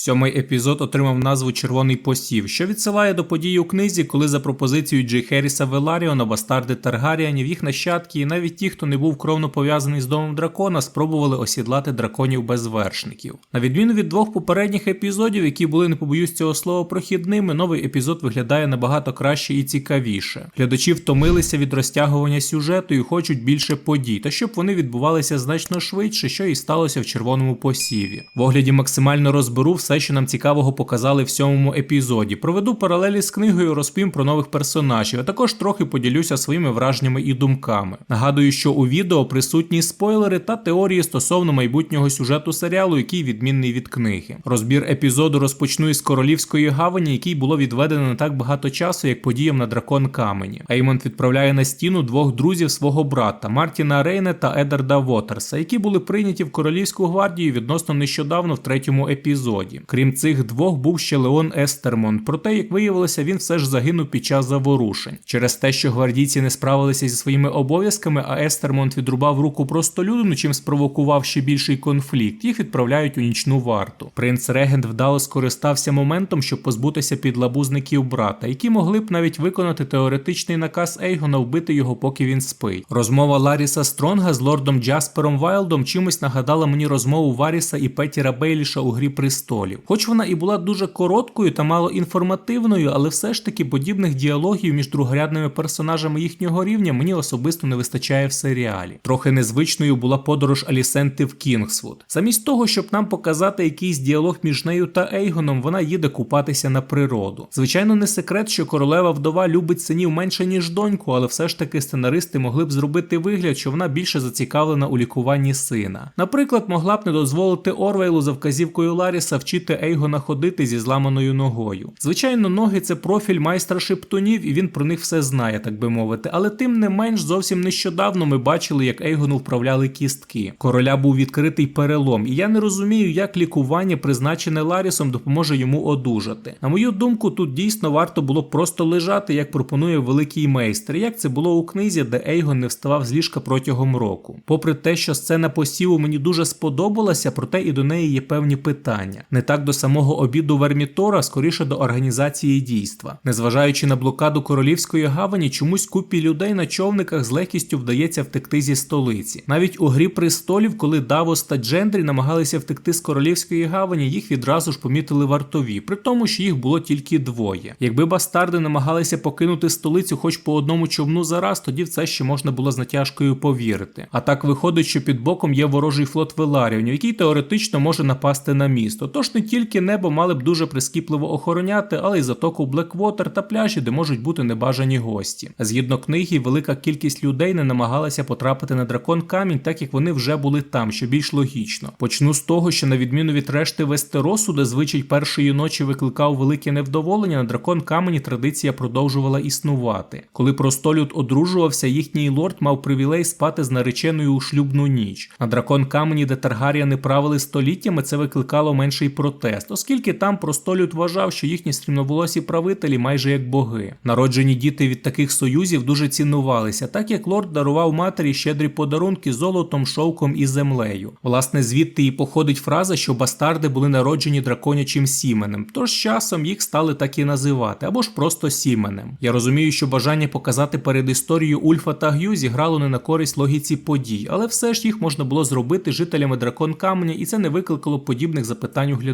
Сьомий епізод отримав назву Червоний посів, що відсилає до подій у книзі, коли за пропозицією Джей Херріса Веларіона бастарди Таргаріанів, їх нащадки і навіть ті, хто не був кровно пов'язаний з домом дракона, спробували осідлати драконів без вершників. На відміну від двох попередніх епізодів, які були не побоюсь цього слова прохідними, новий епізод виглядає набагато краще і цікавіше. Глядачі втомилися від розтягування сюжету і хочуть більше подій, та щоб вони відбувалися значно швидше, що і сталося в червоному посіві. В огляді максимально розберу все, що нам цікавого показали в сьомому епізоді. Проведу паралелі з книгою, розповім про нових персонажів, а також трохи поділюся своїми враженнями і думками. Нагадую, що у відео присутні спойлери та теорії стосовно майбутнього сюжету серіалу, який відмінний від книги. Розбір епізоду розпочну із королівської гавані, який було відведено не так багато часу, як подіям на дракон камені. Еймонд відправляє на стіну двох друзів свого брата Мартіна Рейне та Едарда Вотерса, які були прийняті в королівську гвардію відносно нещодавно в третьому епізоді. Крім цих двох, був ще Леон Естермон. Проте, як виявилося, він все ж загинув під час заворушень. Через те, що гвардійці не справилися зі своїми обов'язками, а Естермонт відрубав руку простолюдину, чим спровокував ще більший конфлікт. Їх відправляють у нічну варту. Принц Регент вдало скористався моментом, щоб позбутися підлабузників брата, які могли б навіть виконати теоретичний наказ Ейгона вбити його, поки він спить. Розмова Ларіса Стронга з лордом Джаспером Вайлдом чимось нагадала мені розмову Варіса і Петіра Бейліша у Грі престолів. Хоч вона і була дуже короткою та мало інформативною, але все ж таки подібних діалогів між другорядними персонажами їхнього рівня мені особисто не вистачає в серіалі. Трохи незвичною була подорож Алісенти в Кінгсвуд. Замість того, щоб нам показати якийсь діалог між нею та Ейгоном, вона їде купатися на природу. Звичайно, не секрет, що королева вдова любить синів менше ніж доньку, але все ж таки сценаристи могли б зробити вигляд, що вона більше зацікавлена у лікуванні сина. Наприклад, могла б не дозволити Орвейлу за вказівкою Ларіса вчити Ейгона ходити зі зламаною ногою. Звичайно, ноги це профіль майстра шептунів, і він про них все знає, так би мовити. Але тим не менш, зовсім нещодавно ми бачили, як Ейгону вправляли кістки. Короля був відкритий перелом, і я не розумію, як лікування, призначене Ларісом, допоможе йому одужати. На мою думку, тут дійсно варто було просто лежати, як пропонує великий майстер, як це було у книзі, де Ейгон не вставав з ліжка протягом року. Попри те, що сцена посіву мені дуже сподобалася, проте і до неї є певні питання. Не так до самого обіду Вермітора, скоріше до організації дійства. Незважаючи на блокаду королівської гавані, чомусь купі людей на човниках з легкістю вдається втекти зі столиці. Навіть у грі престолів, коли Давос та Джендрі намагалися втекти з королівської гавані, їх відразу ж помітили вартові, при тому, що їх було тільки двоє. Якби бастарди намагалися покинути столицю хоч по одному човну за раз, тоді в це ще можна було з натяжкою повірити. А так виходить, що під боком є ворожий флот Веларіонів, який теоретично може напасти на місто. Тож не тільки небо мали б дуже прискіпливо охороняти, але й затоку Блеквотер та пляжі, де можуть бути небажані гості. Згідно книги, велика кількість людей не намагалася потрапити на дракон камінь, так як вони вже були там, що більш логічно. Почну з того, що на відміну від решти Вестеросу, де звичай першої ночі викликав велике невдоволення, на дракон камені традиція продовжувала існувати. Коли простолюд одружувався, їхній лорд мав привілей спати з нареченою у шлюбну ніч. На дракон камені, де Таргаріани правили століттями, це викликало менший протест, оскільки там простолюд вважав, що їхні стрімноволосі правителі майже як боги. Народжені діти від таких союзів дуже цінувалися, так як лорд дарував матері щедрі подарунки золотом, шовком і землею. Власне, звідти і походить фраза, що бастарди були народжені драконячим сіменем, тож часом їх стали так і називати, або ж просто сіменем. Я розумію, що бажання показати перед історією Ульфа та Г'ю зіграло не на користь логіці подій, але все ж їх можна було зробити жителями дракон каменя, і це не викликало подібних запитань у глядачів.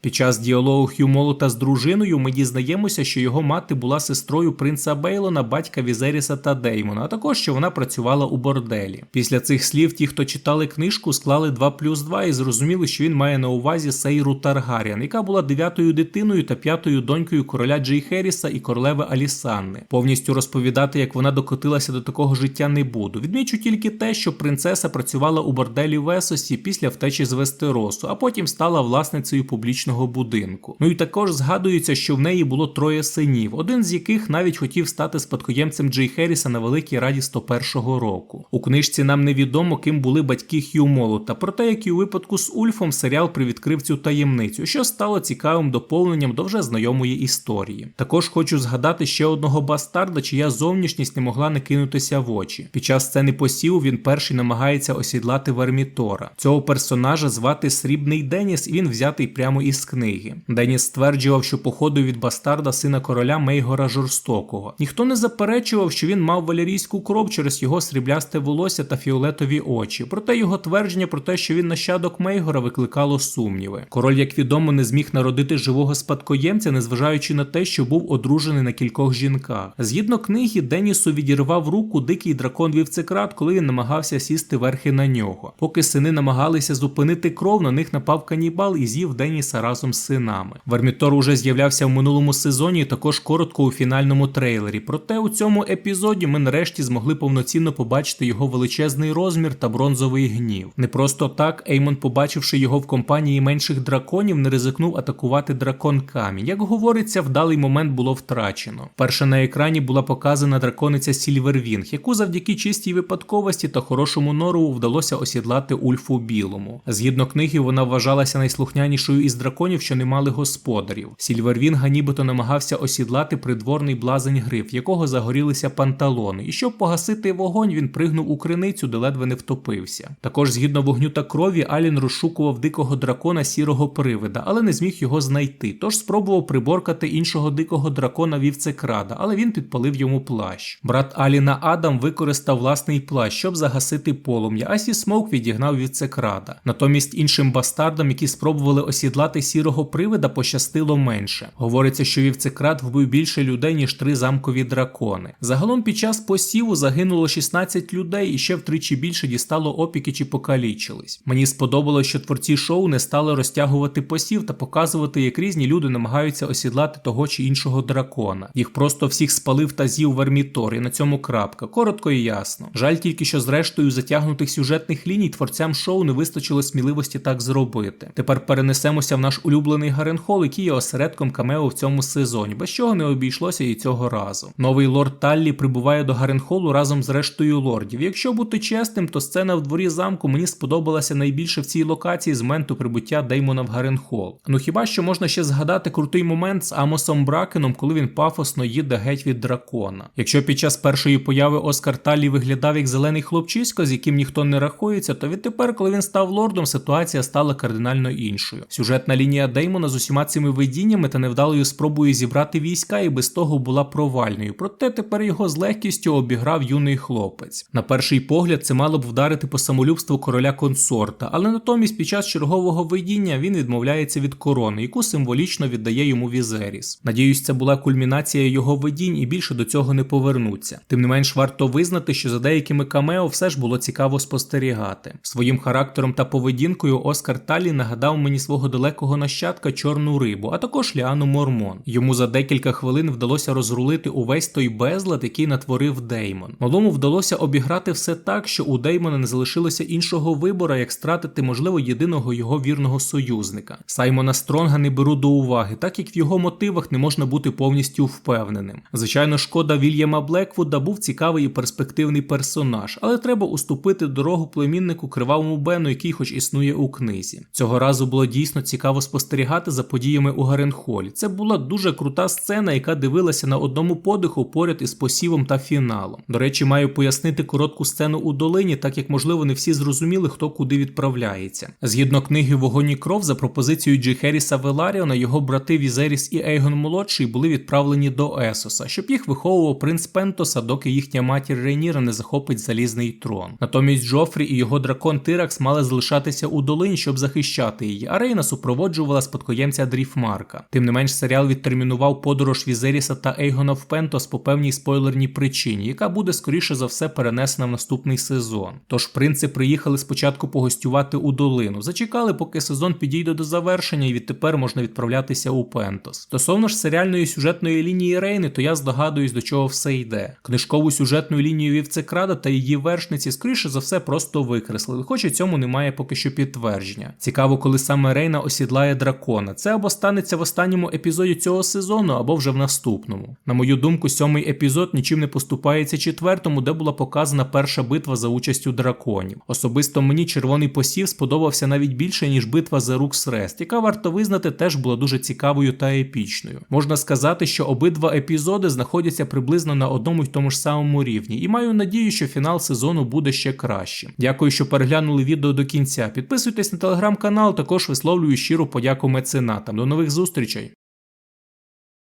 Під час діалогу Х'ю Молота з дружиною ми дізнаємося, що його мати була сестрою принца Бейлона, батька Візеріса та Деймона, а також що вона працювала у борделі. Після цих слів ті, хто читали книжку, склали 2 плюс 2 і зрозуміли, що він має на увазі Сейру Таргаріан, яка була дев'ятою дитиною та п'ятою донькою короля Джей Херіса і королеви Алісанни. Повністю розповідати, як вона докотилася до такого життя, не буду. Відмічу тільки те, що принцеса працювала у борделі в Есосі після втечі з Вестеросу, а потім стала власницею публічного будинку. Ну і також згадується, що в неї було троє синів, один з яких навіть хотів стати спадкоємцем Джей Херіса на Великій Раді 101-го року. У книжці нам невідомо, ким були батьки Хью Молота, проте, як і у випадку з Ульфом, серіал привідкрив цю таємницю, що стало цікавим доповненням до вже знайомої історії. Також хочу згадати ще одного бастарда, чия зовнішність не могла не кинутися в очі. Під час сцени посіву він перший намагається осідлати Вермітора. Цього персонажа звати Срібний Деніс, і він взятий взятий прямо із книги. Деніс стверджував, що походив від бастарда сина короля Мейгора Жорстокого. Ніхто не заперечував, що він мав валерійську кров через його сріблясте волосся та фіолетові очі. Проте його твердження про те, що він нащадок Мейгора, викликало сумніви. Король, як відомо, не зміг народити живого спадкоємця, незважаючи на те, що був одружений на кількох жінках. Згідно книги, Денісу відірвав руку дикий дракон вівцекрат, коли він намагався сісти верхи на нього. Поки сини намагалися зупинити кров, на них напав канібал і з'їв Деніса разом з синами. Вермітор уже з'являвся в минулому сезоні, і також коротко у фінальному трейлері. Проте у цьому епізоді ми нарешті змогли повноцінно побачити його величезний розмір та бронзовий гнів. Не просто так Еймон, побачивши його в компанії менших драконів, не ризикнув атакувати дракон камінь. Як говориться, вдалий момент було втрачено. Перша на екрані була показана дракониця Сільвервінг, яку завдяки чистій випадковості та хорошому норову вдалося осідлати Ульфу Білому. Згідно книги, вона вважалася найслухнянішою із драконів, що не мали господарів. Сільвервінга нібито намагався осідлати придворний блазень гриф, якого загорілися панталони, і щоб погасити вогонь, він пригнув у криницю, де ледве не втопився. Також, згідно вогню та крові, Алін розшукував дикого дракона сірого привида, але не зміг його знайти. Тож спробував приборкати іншого дикого дракона вівцекрада, але він підпалив йому плащ. Брат Аліна Адам використав власний плащ, щоб загасити полум'я, а Сі Смоук відігнав вівцекрада. Натомість іншим бастардам, які спробували осідлати сірого привида, пощастило менше. Говориться, що вівцекрад вбив більше людей, ніж три замкові дракони. Загалом під час посіву загинуло 16 людей і ще втричі більше дістало опіки чи покалічились. Мені сподобалось, що творці шоу не стали розтягувати посів та показувати, як різні люди намагаються осідлати того чи іншого дракона. Їх просто всіх спалив та з'їв вермітор, і на цьому крапка. Коротко і ясно. Жаль тільки, що зрештою затягнутих сюжетних ліній творцям шоу не вистачило сміливості так зробити. Тепер перенесемося в наш улюблений Гаренхол, який є осередком камео в цьому сезоні, без чого не обійшлося і цього разу. Новий лорд Таллі прибуває до Гаренхолу разом з рештою лордів. Якщо бути чесним, то сцена в дворі замку мені сподобалася найбільше в цій локації з моменту прибуття Деймона в Гаренхол. Ну хіба що можна ще згадати крутий момент з Амосом Бракеном, коли він пафосно їде геть від дракона. Якщо під час першої появи Оскар Таллі виглядав як зелений хлопчисько, з яким ніхто не рахується, то відтепер, коли він став лордом, ситуація стала кардинально іншою. Сюжетна лінія Деймона з усіма цими видіннями та невдалою спробою зібрати війська і без того була провальною. Проте тепер його з легкістю обіграв юний хлопець. На перший погляд, це мало б вдарити по самолюбству короля консорта, але натомість під час чергового видіння він відмовляється від корони, яку символічно віддає йому Візеріс. Надіюсь, це була кульмінація його видінь і більше до цього не повернуться. Тим не менш, варто визнати, що за деякими камео все ж було цікаво спостерігати. Своїм характером та поведінкою Оскар Талі нагадав мені свого далекого нащадка чорну рибу, а також Ліану Мормон. Йому за декілька хвилин вдалося розрулити увесь той безлад, який натворив Деймон. Малому вдалося обіграти все так, що у Деймона не залишилося іншого вибору, як стратити, можливо, єдиного його вірного союзника. Саймона Стронга не беру до уваги, так як в його мотивах не можна бути повністю впевненим. Звичайно, шкода Вільяма Блеквуда був цікавий і перспективний персонаж, але треба уступити дорогу племіннику кривавому Бену, який хоч існує у книзі. Цього разу було дійсно цікаво спостерігати за подіями у Гаренхолі. Це була дуже крута сцена, яка дивилася на одному подиху поряд із посівом та фіналом. До речі, маю пояснити коротку сцену у долині, так як можливо не всі зрозуміли, хто куди відправляється. Згідно книги Вогонь і кров за пропозицією Джі Херіса Веларіона, його брати Візеріс і Ейгон молодший були відправлені до Есоса, щоб їх виховував принц Пентоса, доки їхня матір Рейніра не захопить залізний трон. Натомість Джофрі і його дракон Тиракс мали залишатися у долині, щоб захищати її, а Рейна супроводжувала спадкоємця Дріфмарка. Тим не менш, серіал відтермінував подорож Візеріса та Ейгона в Пентос по певній спойлерній причині, яка буде скоріше за все перенесена в наступний сезон. Тож принци приїхали спочатку погостювати у долину, зачекали, поки сезон підійде до завершення, і відтепер можна відправлятися у Пентос. Стосовно ж серіальної сюжетної лінії Рейни, то я здогадуюсь, до чого все йде. Книжкову сюжетну лінію вівцекрада та її вершниці, скоріше за все, просто викреслили, хоч і цьому немає поки що підтвердження. Цікаво, коли саме Рейна осідлає дракона. Це або станеться в останньому епізоді цього сезону, або вже в наступному. На мою думку, сьомий епізод нічим не поступається четвертому, де була показана перша битва за участю драконів. Особисто мені червоний посів сподобався навіть більше, ніж битва за Руксрест, яка варто визнати теж була дуже цікавою та епічною. Можна сказати, що обидва епізоди знаходяться приблизно на одному й тому ж самому рівні, і маю надію, що фінал сезону буде ще кращим. Дякую, що переглянули відео до кінця. Підписуйтесь на телеграм-канал, також висловлюйте висловлюю щиру подяку меценатам. До нових зустрічей!